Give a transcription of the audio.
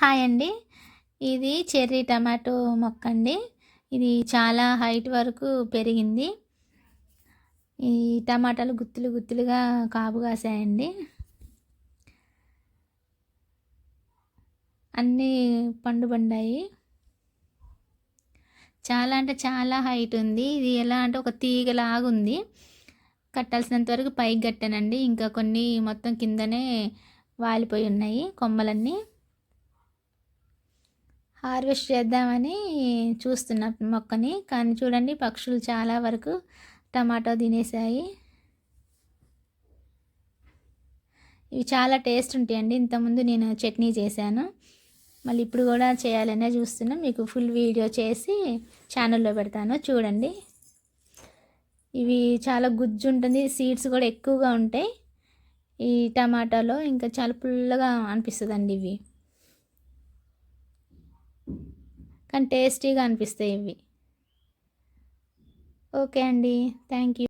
Hi అండి. ఇది cherry tomato మొక్క అండి ఇది చాలా హైట్ వరకు పెరిగింది. ఈ టమాటాలు గుత్తులు గుత్తులుగా కాపు కాసాయండి. అన్నీ పండు పండాయి చాలా అంటే చాలా హైట్ ఉంది. ఇది ఎలా అంటే ఒక తీగలాగుంది. కట్టాల్సినంత వరకు పైకి కట్టానండి. ఇంకా కొన్ని మొత్తం కిందనే వాలిపోయి ఉన్నాయి కొమ్మలన్నీ. హార్వెస్ట్ చేద్దామని చూస్తున్న మొక్కని. కానీ చూడండి పక్షులు చాలా వరకు టమాటో తినేసాయి ఇవి చాలా టేస్ట్ ఉంటాయండి. ఇంతకుముందు నేను చట్నీ చేశాను. మళ్ళీ ఇప్పుడు కూడా చేయాలనే చూస్తున్నా. మీకు ఫుల్ వీడియో చేసి ఛానల్లో పెడతాను. చూడండి. ఇవి చాలా గుజ్జు ఉంటుంది. సీడ్స్ కూడా ఎక్కువగా ఉంటాయి. ఈ టమాటాలో ఇంకా చాలా పుల్లగా అనిపిస్తుందండి ఇవి. కానీ టేస్టీగా అనిపిస్తాయి ఇవి. ఓకే అండి. Thank you.